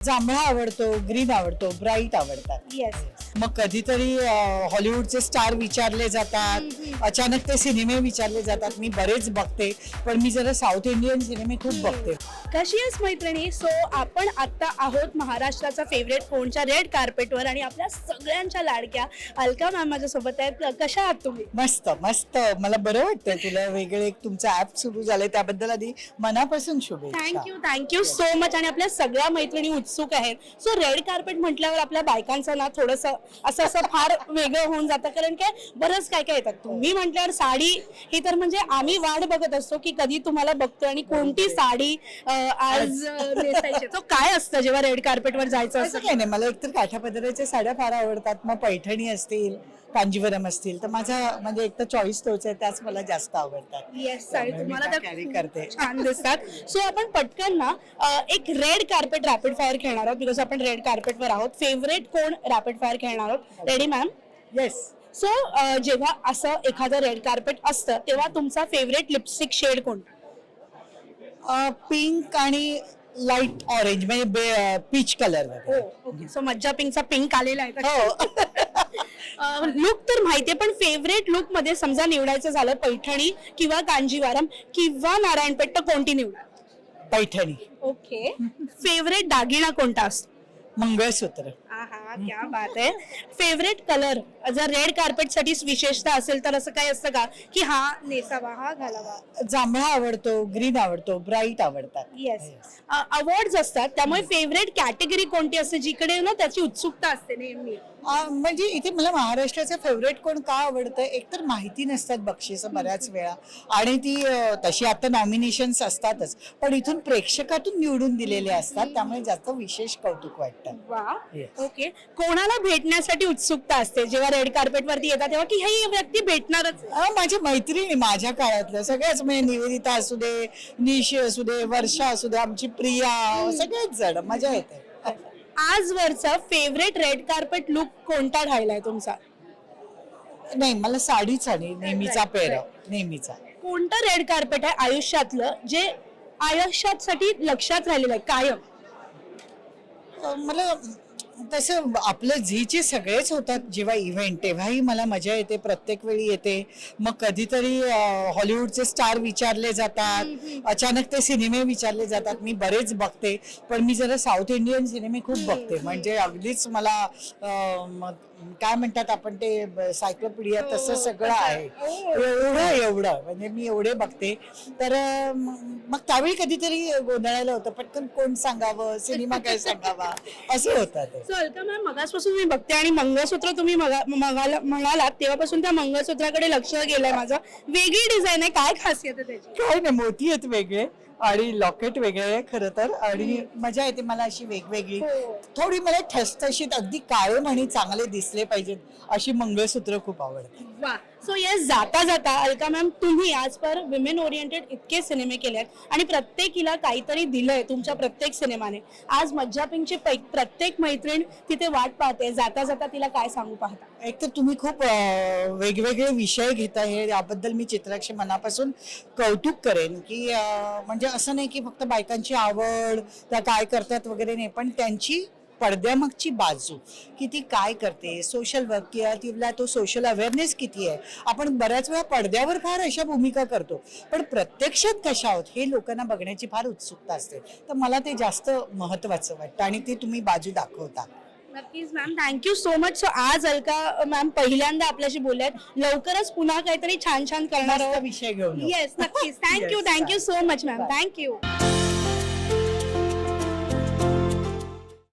जांभळा आवडतो ग्रीन आवडतो ब्राईट आवडतात. येस मग कधीतरी हॉलिवूडचे स्टार विचारले जातात. अचानक ते सिनेमे विचारले जातात. मी बरेच बघते पण मी जरा साऊथ इंडियन सिनेमे खूप बघते. कशी आहेस मैत्रिणी? सो आपण आता आहोत महाराष्ट्राचा फेवरेट फोनच्या रेड कार्पेटवर आणि आपल्या सगळ्यांच्या लाडक्या अलका मॅम माझ्यासोबत आहेत. कशा आहात तुम्ही? मस्त मस्त. मला बरं वाटतं तुला वेगळं एक तुमचं ऍप सुरू झालंय त्याबद्दल आधी मनापासून शुभेच्छा. थँक्यू थँक्यू सो मच आणि आपल्या सगळ्या मैत्रिणी उत्सुक आहेत. सो रेड कार्पेट म्हटल्यावर आपल्या बायकांचं ना थोडस असं असं फार वेगळं होऊन जातं. कारण काय बरंच काय काय येतात. तुम्ही म्हटल्यावर साडी ही तर म्हणजे आम्ही वाट बघत असतो की कधी तुम्हाला बघतो आणि कोणती साडी अं, आज तो काय असतं जेव्हा रेड कार्पेटवर जायचं असं असतं? काही नाही. मला एकतर काठापदराच्या साड्या फार आवडतात. मग पैठणी असतील कांजीवरम असतील. तर माझा म्हणजे एक तर चॉईस तोच आहे त्याच मला जास्त आवडतात. येस साडी त्यामुळे मी तुम्हाला त्या त्या carry खूप करते. छान दिसतात. सो आपण पटकन ना अं, एक रेड कार्पेट रॅपिड फायर खेळणार आहोत बिकॉज आपण रेड कार्पेटवर आहोत. फेवरेट कोण रॅपिड फायर खेळणार आहोत? रेडी मॅम येस सो जेव्हा असं एखादं रेड कार्पेट असतं तेव्हा तुमचा फेवरेट लिपस्टिक शेड कोणता पिंक आणि लाइट ऑरेंज म्हणजे पीच कलर ओके सो मज्जा पिंकचा पिंक आलेला आहे हो. लुक तर माहितीये पण फेवरेट लुकमध्ये समजा निवडायचं झालं पैठणी किंवा कांजीवारम किंवा नारायणपेठ तर कोणती निवडा? पैठणी. ओके फेवरेट दागिना कोणता असतो? मंगळसूत्र. आहा क्या बात आहे फेवरेट कलर जर रेड कार्पेटसाठी विशेषतः असेल तर असं काही असतं का? की हा नेसावा हा घालावा. जांभळा आवडतो ग्रीन आवडतो ब्राईट आवडतात. येस अवॉर्ड असतात त्यामुळे फेवरेट कॅटेगरी कोणती असते जिकडे ना त्याची उत्सुकता असते नेहमी? आ, म्हणजे इथे मला महाराष्ट्राचं फेवरेट कोण का आवडतं एकतर माहिती नसतात बक्षिस बऱ्याच वेळा. आणि ती अ, तशी आता नॉमिनेशन्स असतातच. पण इथून प्रेक्षकातून निवडून दिलेले असतात त्यामुळे जास्त विशेष कौतुक वाटतं. वा Yes. ओके. कोणाला भेटण्यासाठी उत्सुकता असते? जेव्हा रेड कार्पेट वरती येतात तेव्हा की ही व्यक्ती भेटणारच. माझ्या मैत्रिणी माझ्या काळातल्या. सगळ्याच म्हणजे निवेदिता असू दे निशी असू दे वर्षा असू दे आमची प्रिया सगळेच जण. मजा येते. आजवरचा फेवरेट रेड कार्पेट लुक कोणता राहिलाय तुमचा? नाही मला साडीच आणि नेहमीचा पेहराव. नेहमीचा. कोणतं रेड कार्पेट आहे आयुष्यातलं जे आयुष्यासाठी लक्षात राहिलेलं आहे? कायम. अ, मला तसं आपलं झीचे सगळेच होतात जेव्हा इव्हेंट तेव्हाही मला मजा येते प्रत्येक वेळी येते. मग कधीतरी हॉलिवूडचे स्टार विचारले जातात. अचानक ते सिनेमे विचारले जातात. मी बरेच बघते. पण मी जरा साऊथ इंडियन सिनेमे खूप बघते. म्हणजे अगदीच मला काय म्हणतात आपण ते सायक्लोपीडिया तसं सगळं आहे. एवढं एवढं. म्हणजे मी एवढे बघते. तर मग त्यावेळी कधीतरी गोंधळायला होतं. पटकन कोण सांगावं? सिनेमा काय सांगावा? असं होतं ते. सो अलका मॅम मगासपासून मी बघते आणि मंगळसूत्र तुम्ही मगा- मगाला- म्हणालात तेव्हापासून त्या मंगळसूत्राकडे लक्ष गेलंय माझं. वेगळी डिझाईन आहे काय खासियत आहे त्याची? काय नाही मोती आहेत वेगळे आणि लॉकेट वेगळे आहे खरं तर आणि मजा येते मला अशी वेगवेगळी. हो. थोडी मला ठसठशीत अगदी काळे म्हणी चांगले दिसले पाहिजेत अशी मंगळसूत्र खूप आवडतात वा. सो येस जाता जाता अलका मॅम तुम्ही आज पर विमेन ओरिएंटेड इतके सिनेमे केले आहेत आणि प्रत्येकीला काहीतरी दिलंय तुमच्या प्रत्येक सिनेमाने आज मज्जा पिंकची पै- प्रत्येक मैत्रीण तिथे वाट पाहते. जाता जाता तिला काय सांगू पाहता? एक तर तुम्ही खूप अं, वेगवेगळे विषय घेता हे याबद्दल मी चित्राक्षी मनापासून कौतुक करेन की अं, म्हणजे असं नाही की फक्त बायकांची आवड त्या काय करतात वगैरे नाही पण त्यांची पडद्यामागची बाजू. की ती काय करते? सोशल वर्क किंवा तिला तो सोशल अवेअरनेस किती आहे? आपण बऱ्याच वेळा पडद्यावर फार अशा भूमिका करतो. पण प्रत्यक्षात कशा आहोत हे लोकांना बघण्याची फार उत्सुकता असते. तर मला ते जास्त महत्वाचं वाटतं आणि ते तुम्ही बाजू दाखवता. नक्कीच ma'am thank you so much so आज अलका मॅम पहिल्यांदा आपल्याशी बोलल्यात लवकरच पुन्हा काहीतरी छान छान करणार विषय घेऊन. येस नक्कीच. Thank you thank you so much ma'am thank you